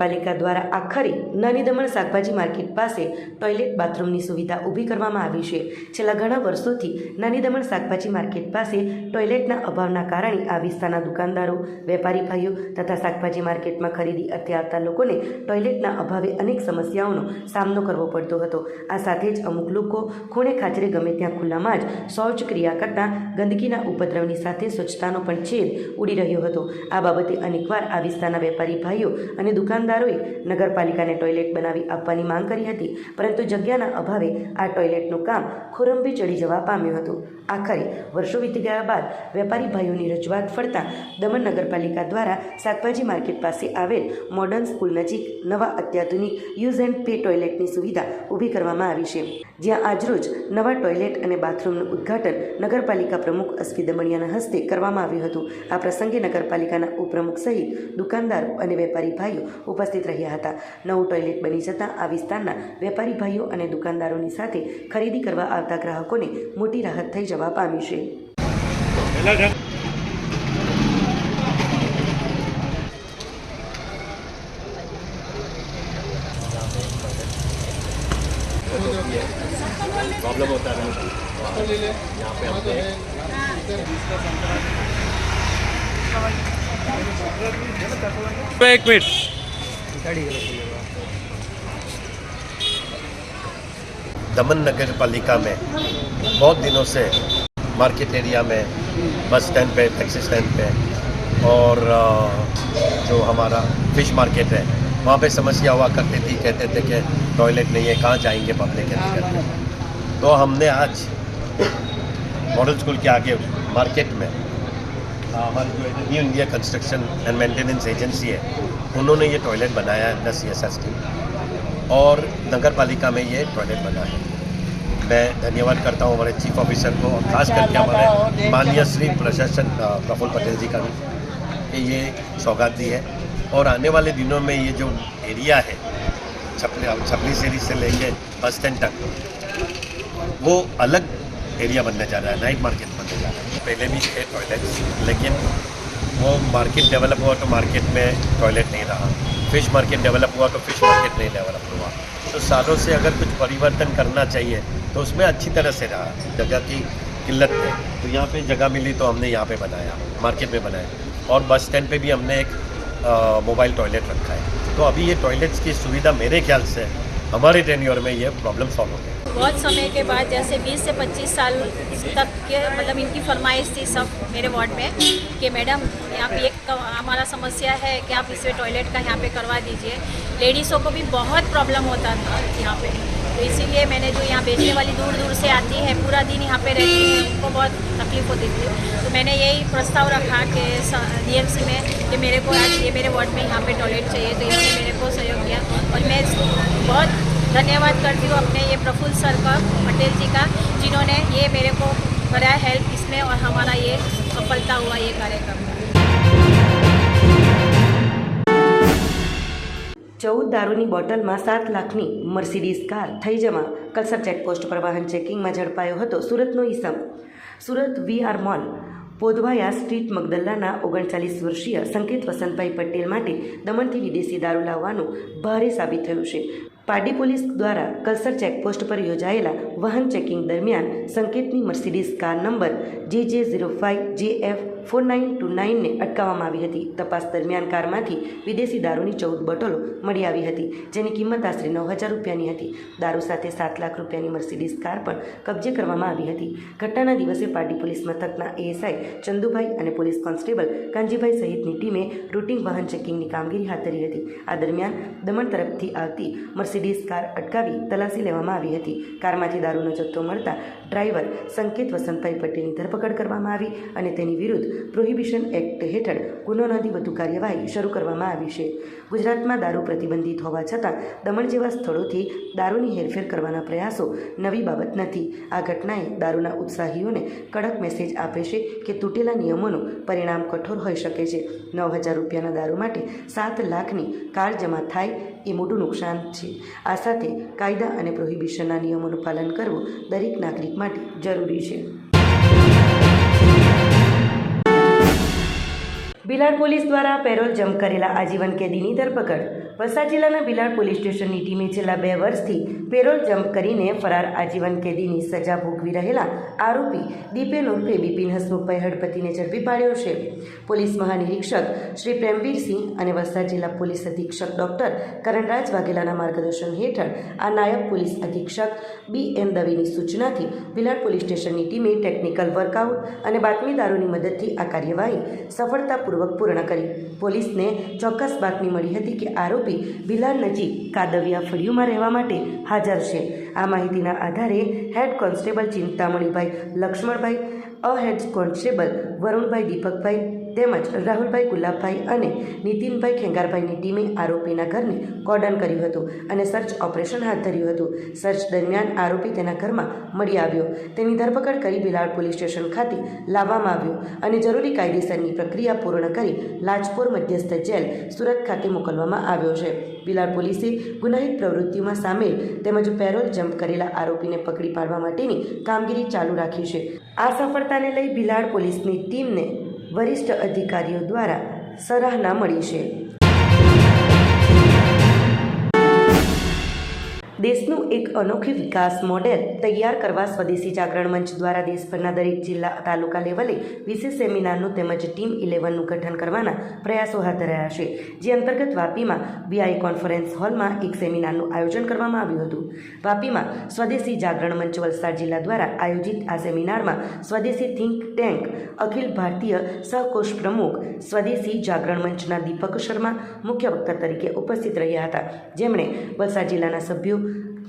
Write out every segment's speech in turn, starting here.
નગરપાલિકા દ્વારા આખરી નાની દમણ શાકભાજી માર્કેટ પાસે ટોયલેટ બાથરૂમની સુવિધા ઊભી કરવામાં આવી છે. છેલ્લા ઘણા વર્ષોથી નાની દમણ શાકભાજી માર્કેટ પાસે ટોયલેટના અભાવના કારણે આ વિસ્તારના દુકાનદારો, વેપારી ભાઈઓ તથા શાકભાજી માર્કેટમાં ખરીદી અર્થે આવતા લોકોને ટોયલેટના અભાવે અનેક સમસ્યાઓનો સામનો કરવો પડતો હતો. આ સાથે જ અમુક લોકો ખૂણે ખાચરે ગમે ત્યાં ખુલ્લામાં જ શૌચ ક્રિયા કરતા ગંદકીના ઉપદ્રવની સાથે સ્વચ્છતાનો પણ છેદ ઉડી રહ્યો હતો. આ બાબતે અનેકવાર આ વિસ્તારના વેપારી ભાઈઓ અને દુકાનદારોએ નગરપાલિકાને ટોયલેટ બનાવી આપવાની માંગ કરી હતી, પરંતુ જગ્યાના અભાવે આ ટોયલેટનું કામ ખોરંભી ચડી જવા પામ્યું હતું. આખરે વર્ષો વીતી ગયા બાદ વેપારી ભાઈઓની રજૂઆત ફરતા દમણ નગરપાલિકા દ્વારા શાકભાજી માર્કેટ પાસે આવેલ મોડર્ન સ્કૂલ નજીક નવા અત્યાધુનિક યુઝ એન્ડ પે ટોયલેટની સુવિધા ઊભી કરવામાં આવી છે. જ્યાં આજરોજ નવા ટોયલેટ અને બાથરૂમનું ઉદ્ઘાટન નગરપાલિકા પ્રમુખ અસ્વી દમણિયાના હસ્તે કરવામાં આવ્યું હતું. આ પ્રસંગે નગરપાલિકાના ઉપપ્રમુખ સહિત દુકાનદારો અને વેપારી ભાઈઓ ઉપસ્થિત રહ્યા હતા. નવું ટોયલેટ બની જતાં આ વિસ્તારના વેપારી ભાઈઓ અને દુકાનદારોની સાથે ખરીદી કરવા આવતા ગ્રાહકોને મોટી રાહત થઈ જવા પામી છે. यहाँ पे हमने एक मिनट। दमन नगर पालिका में बहुत दिनों से मार्केट एरिया में बस स्टैंड पे टैक्सी स्टैंड पे और जो हमारा फ़िश मार्केट है वहाँ पे समस्या हुआ करती थी कहते थे कि टॉयलेट नहीं है कहाँ जाएँगे पब्लिक तो हमने आज मॉडल स्कूल के आगे मार्केट में हमारी जो new India construction and maintenance agency है उन्होंने ये टॉयलेट बनाया है सी एस एस टी और नगर पालिका में ये टॉयलेट बना है। मैं धन्यवाद करता हूँ हमारे चीफ ऑफिसर को और खास करके हमारे माननीय श्री प्रशासन प्रफुल्ल पटेल जी का भी कि ये सौगात दी है। और आने वाले दिनों में ये जो एरिया है छपली छपली सेरी से लेके बस स्टैंड तक वो अलग एरिया बनने जा रहा है नाइट मार्केट बनने जा रहा है। पहले भी थे टॉयलेट्स लेकिन वो मार्केट डेवलप हुआ तो मार्केट में टॉयलेट नहीं रहा। फ़िश मार्केट डेवलप हुआ तो फ़िश मार्केट नहीं डेवलप हुआ। तो सालों से अगर कुछ परिवर्तन करना चाहिए तो उसमें अच्छी तरह से रहा। जगह की किल्लत है। तो यहाँ पे जगह मिली तो हमने यहाँ पे बनाया मार्केट में बनाया। और बस स्टैंड पे भी हमने एक मोबाइल टॉयलेट रखा है। तो अभी ये टॉयलेट्स की सुविधा मेरे ख्याल से हमारे टेन्योर में ये प्रॉब्लम सॉल्व हो गई बहुत समय के बाद जैसे 20 से 25 साल तक के मतलब इनकी फरमाइश थी सब मेरे वार्ड में कि मैडम यहाँ पे एक क- हमारा समस्या है कि आप इसे टॉयलेट का यहाँ पे करवा दीजिए लेडीज़ों को भी बहुत प्रॉब्लम होता था यहाँ पे तो इसीलिए मैंने जो यहाँ बेचने वाली दूर दूर से आती है, पूरा दिन यहाँ पे रहती है, उनको बहुत तकलीफ़ होती थी। तो मैंने यही प्रस्ताव रखा कि डीएमसी में कि मेरे को आज ये मेरे वार्ड में यहाँ पे टॉयलेट चाहिए तो इन्होंने मेरे को सहयोग किया। और मैं बहुत धन्यवाद करती हूँ अपने ये प्रफुल्ल सर का, पटेल जी का, जिन्होंने ये मेरे को कराया हेल्प इसमें और हमारा ये सफलता हुआ ये कार्यक्रम ચૌદ દારૂની બોટલમાં સાત લાખની મર્સિડીઝ કાર થઈ જમા કલસર ચેકપોસ્ટ પર વાહન ચેકિંગમાં ઝડપાયો હતો સુરતનો ઈસમ. સુરત વીઆર મોલ પોદવાયા સ્ટ્રીટ મગદલ્લાના ઓગણચાલીસ વર્ષીય સંકેત વસંતભાઈ પટેલ માટે દમણથી વિદેશી દારૂ લાવવાનું ભારે સાબિત થયું છે. પારડી પોલીસ દ્વારા કલસર ચેકપોસ્ટ પર યોજાયેલા વાહન ચેકિંગ દરમિયાન સંકેતની Mercedes car number J J zero five J F four nine two નાઇનને અટકાવવામાં આવી હતી. તપાસ દરમિયાન કારમાંથી વિદેશી દારૂની ચૌદ બોટલો મળી આવી હતી, જેની કિંમત આશરે નવ હજાર રૂપિયાની હતી. દારૂ સાથે સાત લાખ રૂપિયાની મર્સિડીઝ કાર પણ કબજે કરવામાં આવી હતી. ઘટનાના દિવસે પારડી પોલીસ મથકના એએસઆઈ ચંદુભાઈ અને પોલીસ કોન્સ્ટેબલ કાંજીભાઈ સહિતની ટીમે રૂટિન વાહન ચેકિંગની કામગીરી હાથ ધરી હતી. આ દરમિયાન દમણ તરફથી આવતી મર્સિડીઝ કાર અટકાવી તલાશી લેવામાં આવી હતી. કારમાંથી દારૂનો જથ્થો મળતા ડ્રાઈવર સંકેત વસંતભાઈ પટેલની ધરપકડ કરવામાં આવી અને તેની વિરુદ્ધ પ્રોહિબિશન એક્ટ હેઠળ ગુનો નોંધી વધુ કાર્યવાહી શરૂ કરવામાં આવી છે. ગુજરાતમાં દારૂ પ્રતિબંધિત હોવા છતાં દમણ જેવા સ્થળોથી દારૂની હેરફેર કરવાના પ્રયાસો નવી બાબત નથી. આ ઘટનાએ દારૂના ઉત્સાહીઓને કડક મેસેજ આપે છે કે તૂટેલા નિયમોનું પરિણામ કઠોર હોઈ શકે છે. નવ હજાર રૂપિયાના દારૂ માટે સાત લાખની કાર જમા થાય એ મોટું નુકસાન છે. આ સાથે કાયદા અને પ્રોહિબિશનના નિયમોનું પાલન કરવું દરેક નાગરિક માટે જરૂરી છે. બિલાડ પોલીસ દ્વારા પેરોલ જમ્પ કરેલા આજીવન કેદીની ધરપકડ વલસાડ જિલ્લાના બિલાડ પોલીસ સ્ટેશનની ટીમે છેલ્લા બે વર્ષથી પેરોલ જમ્પ કરીને ફરાર આજીવન કેદીની સજા ભોગવી રહેલા આરોપી દીપેન ઉર્ફે બિપિન હસમુખભાઈ હડપતિને ઝડપી પાડ્યો છે. પોલીસ મહાનિરીક્ષક શ્રી પ્રેમવીરસિંહ અને વલસાડ જિલ્લા પોલીસ અધિક્ષક ડોક્ટર કરણરાજ વાઘેલાના માર્ગદર્શન હેઠળ આ નાયબ પોલીસ અધિક્ષક બી એમ દવેની સૂચનાથી બિલાડ પોલીસ સ્ટેશનની ટીમે ટેકનિકલ વર્કઆઉટ અને બાતમીદારોની મદદથી આ કાર્યવાહી સફળતાપૂર્વક પૂર્ણ કરી. પોલીસને ચોક્કસ બાતમી મળી હતી કે આરોપી ભિલાડ નજીક કાદવિયા ફળિયુમાં રહેવા માટે હાજર છે. આ માહિતીના આધારે હેડ કોન્સ્ટેબલ ચિંતામણીભાઈ લક્ષ્મણભાઈ અ હેડ કોન્સ્ટેબલ વરુણભાઈ દીપકભાઈ તેમજ રાહુલભાઈ ગુલાબભાઈ અને નીતિનભાઈ ખેંગારભાઈની ટીમે આરોપીના ઘરને કોર્ડન કર્યું હતું અને સર્ચ ઓપરેશન હાથ ધર્યું હતું. સર્ચ દરમિયાન આરોપી તેના ઘરમાં મળી આવ્યો. તેની ધરપકડ કરી બિલાડ પોલીસ સ્ટેશન ખાતે લાવવામાં આવ્યો અને જરૂરી કાયદેસરની પ્રક્રિયા પૂર્ણ કરી લાજપોર મધ્યસ્થ જેલ સુરત ખાતે મોકલવામાં આવ્યો છે. બિલાડ પોલીસે ગુનાહિત પ્રવૃત્તિઓમાં સામેલ તેમજ પેરોલ જમ્પ કરેલા આરોપીને પકડી પાડવા માટેની કામગીરી ચાલુ રાખી છે. આ સફળતાને લઈ બિલાડ પોલીસની ટીમને વરિષ્ઠ અધિકારીઓ દ્વારા સરાહના મળી છે. દેશનું એક અનોખી વિકાસ મોડેલ તૈયાર કરવા સ્વદેશી જાગરણ મંચ દ્વારા દેશભરના દરેક જિલ્લા, તાલુકા લેવલે વિશેષ સેમિનારનું તેમજ ટીમ ઇલેવનનું ગઠન કરવાના પ્રયાસો હાથ ધરાયા છે. જે અંતર્ગત વાપીમાં વીઆઈ કોન્ફરન્સ હોલમાં એક સેમિનારનું આયોજન કરવામાં આવ્યું હતું. વાપીમાં સ્વદેશી જાગરણ મંચ વલસાડ જિલ્લા દ્વારા આયોજિત આ સેમિનારમાં સ્વદેશી થિંક ટેન્ક અખિલ ભારતીય સહકોશ પ્રમુખ, સ્વદેશી જાગરણ મંચના દીપક શર્મા, મુખ્ય વક્તા તરીકે ઉપસ્થિત રહ્યા હતા. જેમણે વલસાડ જિલ્લાના સભ્યો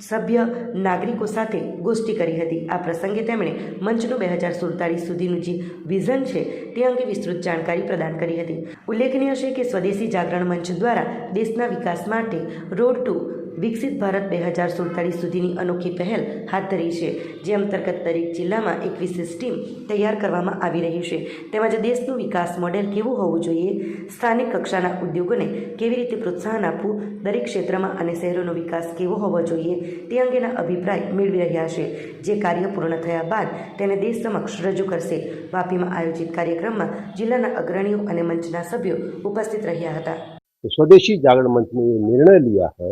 સભ્ય નાગરિકો સાથે ગોષ્ઠી કરી હતી. આ પ્રસંગે તેમણે મંચનું બે હજાર સુડતાલીસ સુધીનું જે વિઝન છે તે અંગે વિસ્તૃત જાણકારી પ્રદાન કરી હતી. ઉલ્લેખનીય છે કે સ્વદેશી જાગરણ મંચ દ્વારા દેશના વિકાસ માટે રોડ ટુ વિકસિત ભારત બે હજાર સુડતાલીસ સુધીની અનોખી પહેલ હાથ ધરી છે જે અંતર્ગત દરેક જિલ્લામાં એક વિશેષ ટીમ તૈયાર કરવામાં આવી રહી છે તેમજ દેશનું વિકાસ મોડેલ કેવું હોવું જોઈએ સ્થાનિક કક્ષાના ઉદ્યોગોને કેવી રીતે પ્રોત્સાહન આપવું દરેક ક્ષેત્રમાં અને શહેરોનો વિકાસ કેવો હોવો જોઈએ તે અંગેના અભિપ્રાય મેળવી રહ્યા છે જે કાર્ય પૂર્ણ થયા બાદ તેને દેશ સમક્ષ રજૂ કરશે વાપીમાં આયોજિત કાર્યક્રમમાં જિલ્લાના અગ્રણીઓ અને મંચના સભ્યો ઉપસ્થિત રહ્યા હતા तो स्वदेशी जागरण मंच ने ये निर्णय लिया है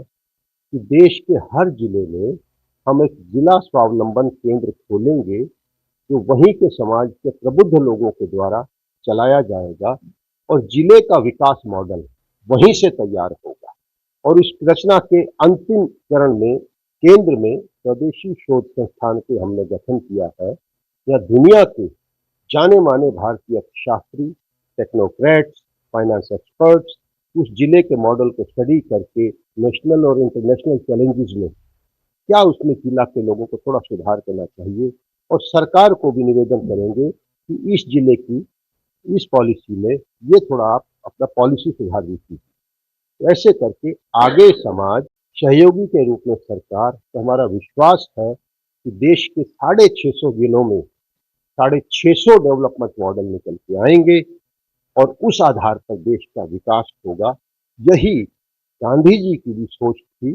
कि देश के हर ज़िले में हम एक जिला स्वावलंबन केंद्र खोलेंगे जो वहीं के समाज के प्रबुद्ध लोगों के द्वारा चलाया जाएगा और ज़िले का विकास मॉडल वहीं से तैयार होगा। और इस रचना के अंतिम चरण में, केंद्र में स्वदेशी शोध संस्थान के हमने गठन किया है, या दुनिया के जाने माने भारतीय शास्त्री टेक्नोक्रेट्स फाइनेंस एक्सपर्ट्स उस ज़िले के मॉडल को स्टडी करके नेशनल और इंटरनेशनल चैलेंजेस में क्या उसमें जिला के लोगों को थोड़ा सुधार करना चाहिए? और सरकार को भी निवेदन करेंगे कि इस ज़िले की, इस पॉलिसी में ये थोड़ा आप अपना पॉलिसी सुधार दीजिए तो ऐसे करके आगे समाज सहयोगी के रूप में सरकार तो हमारा विश्वास है कि देश के साढ़े छः सौ जिलों में साढ़े छः सौ डेवलपमेंट मॉडल निकल के आएँगे। और उस आधार पर देश का विकास होगा। यही गांधी जी की भी सोच थी,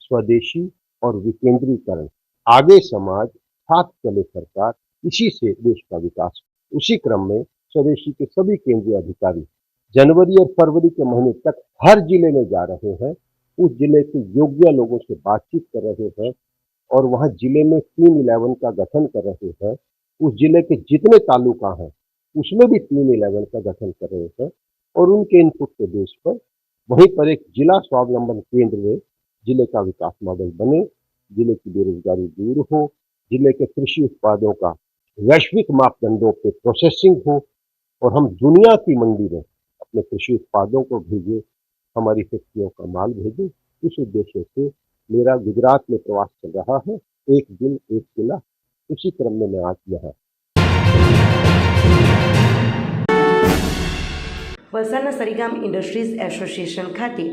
स्वदेशी और विकेंद्रीकरण। आगे समाज साथ चले सरकार, इसी से देश का विकास। उसी क्रम में स्वदेशी के सभी केंद्रीय अधिकारी जनवरी और फरवरी के महीने तक हर ज़िले में जा रहे हैं। उस ज़िले के योग्य लोगों से बातचीत कर रहे हैं और वहाँ ज़िले में टीम इलेवन का गठन कर रहे हैं। उस ज़िले के जितने तालुका हैं उसमें भी टीम इलेवन का गठन कर रहे हैं और उनके इनपुट के बेस पर वहीं पर एक जिला स्वावलंबन केंद्र में ज़िले का विकास मॉडल बने, ज़िले की बेरोजगारी दूर हो, ज़िले के कृषि उत्पादों का वैश्विक मापदंडों पे प्रोसेसिंग हो, और हम दुनिया की मंडी में अपने कृषि उत्पादों को भेजें, हमारी फैक्ट्रियों का माल भेजें, इस उद्देश्य से मेरा गुजरात में प्रवास चल रहा है, एक दिन एक किला, उसी क्रम में मैं आज यहाँ વલસાડના સરીગામ ઇન્ડસ્ટ્રીઝ એસોસિએશન ખાતે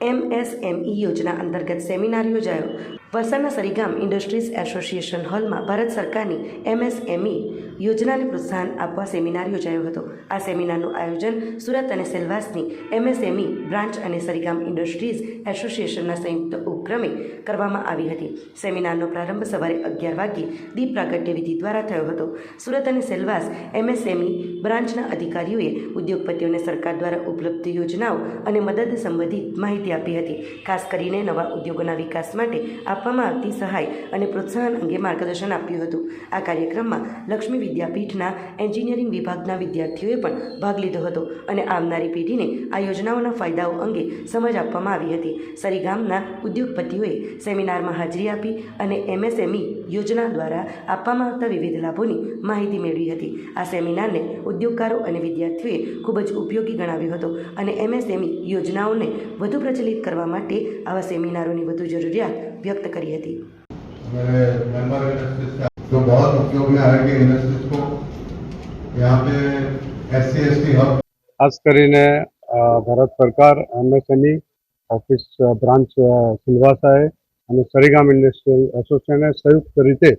એમએસએમઈ યોજના અંતર્ગત સેમિનાર યોજાયો. વલસાડના સરીગામ ઇન્ડસ્ટ્રીઝ એસોસિએશન હોલમાં ભારત સરકારની એમએસએમઈ યોજનાને પ્રોત્સાહન આપવા સેમિનાર યોજાયો હતો. આ સેમિનારનું આયોજન સુરત અને સેલવાસની એમએસએમઈ બ્રાન્ચ અને સરીગામ ઇન્ડસ્ટ્રીઝ એસોસિએશનના સંયુક્ત ઉપક્રમે કરવામાં આવી હતી. સેમિનારનો પ્રારંભ સવારે અગિયાર વાગ્યે દીપ પ્રાગટ્ય વિધિ દ્વારા થયો હતો. સુરત અને સેલવાસ એમએસએમઈ બ્રાન્ચના અધિકારીઓએ ઉદ્યોગપતિઓને સરકાર દ્વારા ઉપલબ્ધ યોજનાઓ અને મદદ સંબંધિત માહિતી આપી હતી. ખાસ કરીને નવા ઉદ્યોગોના વિકાસ માટે આપવામાં આવતી સહાય અને પ્રોત્સાહન અંગે માર્ગદર્શન આપ્યું હતું. આ કાર્યક્રમમાં લક્ષ્મી વિદ્યાપીઠના એન્જિનિયરિંગ વિભાગના વિદ્યાર્થીઓએ પણ ભાગ લીધો હતો અને આવનારી પેઢીને આ યોજનાઓના ફાયદાઓ અંગે સમજ આપવામાં આવી હતી. સરીગામના ઉદ્યોગપતિઓએ સેમિનારમાં હાજરી આપી અને એમએસએમઈ યોજના દ્વારા આપવામાં આવતા વિવિધ લાભોની માહિતી મેળવી હતી. આ સેમિનારને ઉદ્યોગકારો અને વિદ્યાર્થીઓએ ખૂબ જ ઉપયોગી ગણાવ્યો હતો અને એમએસએમઈ યોજનાઓને વધુ પ્રચલિત કરવા માટે આવા સેમિનારોની વધુ જરૂરિયાત વ્યક્ત કરી હતી मेरे मेंबर इंडस्ट्रीज का जो बहुत उपयोग में आएगी इंडस्ट्रीज को यहाँ पे S C S T hub ખાસ કરીને અ, ભારત સરકાર એમએસએમઈ ઓફિસ અ, બ્રાન્ચ અ, સિલવાસાએ અને સરીગામ ઇન્ડસ્ટ્રીયલ એસોસિએશને સંયુક્ત રીતે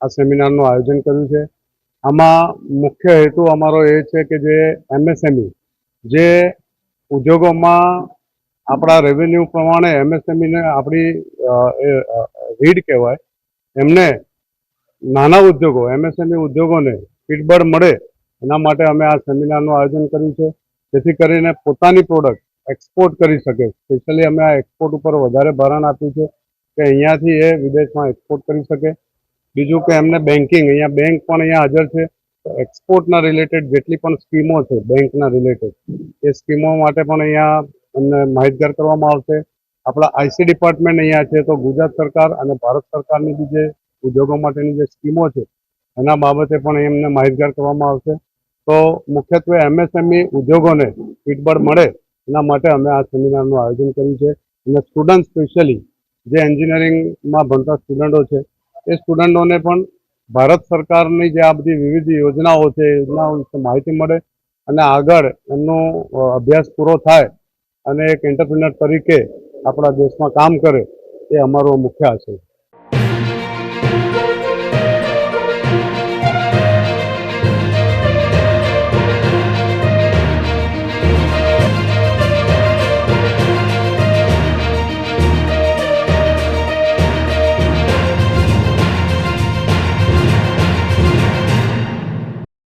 આ સેમિનારનું આયોજન કર્યું છે આમાં મુખ્ય હેતુ અમારો એ છે કે જે એમએસએમઈ જે ઉદ્યોગોમાં આપણા રેવન્યુ પ્રમાણે એમએસએમઈને આપણી એ રીડ કહેવાય. એમને નાના ઉદ્યોગો એમએસએમઈ ઉદ્યોગોને પીઠબળ મળે, એના માટે અમે આ સેમિનારનું આયોજન કર્યું છે. જેથી કરીને પોતાની પ્રોડક્ટ એક્સપોર્ટ કરી શકે. સ્પેશિયલી અમે આ એક્સપોર્ટ ઉપર વધારે ભારણ આપ્યું છે કે અહીંયાથી એ વિદેશમાં એક્સપોર્ટ કરી શકે. બીજું કે એમને બેન્કિંગ અહીંયા બેંક પણ અહીંયા હાજર છે. એક્સપોર્ટના રિલેટેડ જેટલી પણ સ્કીમો છે બેંકના રિલેટેડ એ સ્કીમો માટે પણ અહીંયા એમને માહિતગાર કરવામાં આવશે. આપણા આઈસી ડિપાર્ટમેન્ટ અહીંયા છે, તો ગુજરાત સરકાર અને ભારત સરકારની બી જે ઉદ્યોગો માટેની જે સ્કીમો છે, એના બાબતે પણ એમને માહિતગાર કરવામાં આવશે. તો મુખ્યત્વે એમએસએમઈ ઉદ્યોગોને ફીટબળ મળે, એના માટે અમે આ સેમિનારનું આયોજન કર્યું છે. અને સ્ટુડન્ટ સ્પેશિયલી જે એન્જિનિયરિંગમાં ભણતા સ્ટુડન્ટો છે, એ સ્ટુડન્ટોને પણ ભારત સરકારની જે આ બધી વિવિધ યોજનાઓ છે યોજનાઓ વિશે માહિતી મળે અને આગળ એમનો અભ્યાસ પૂરો થાય અને એક એન્ટરપ્રિનર તરીકે આપણા દેશમાં કામ કરે એ અમારો મુખ્ય આશય છે.